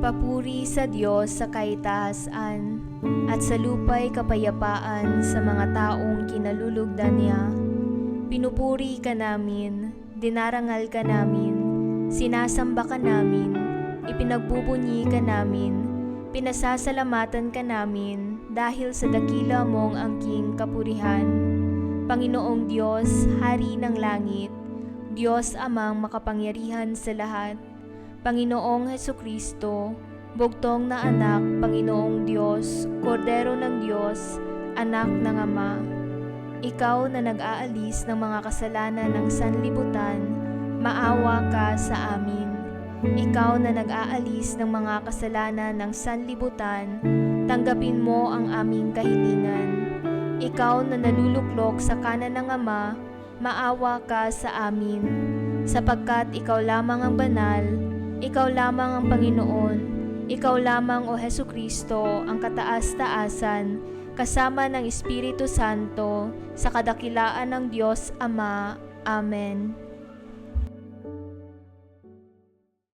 Papuri sa Diyos sa kaitaasan at sa lupay kapayapaan sa mga taong kinalulugdan niya. Pinupuri ka namin, dinarangal ka namin, sinasamba ka namin, ipinagbubunyi ka namin, pinasasalamatan ka namin dahil sa dakila mong angking kapurihan. Panginoong Diyos, Hari ng Langit, Diyos amang makapangyarihan sa lahat, Panginoong Heso Kristo, bugtong na anak, Panginoong Diyos, Kordero ng Diyos, anak ng Ama. Ikaw na nag-aalis ng mga kasalanan ng sanlibutan, maawa ka sa amin. Ikaw na nag-aalis ng mga kasalanan ng sanlibutan, tanggapin mo ang aming kahilingan. Ikaw na naluluklok sa kanan ng Ama, maawa ka sa amin. Sapagkat ikaw lamang ang banal, ikaw lamang ang Panginoon, ikaw lamang o Heso Kristo ang kataas-taasan, kasama ng Espiritu Santo, sa kadakilaan ng Diyos Ama. Amen.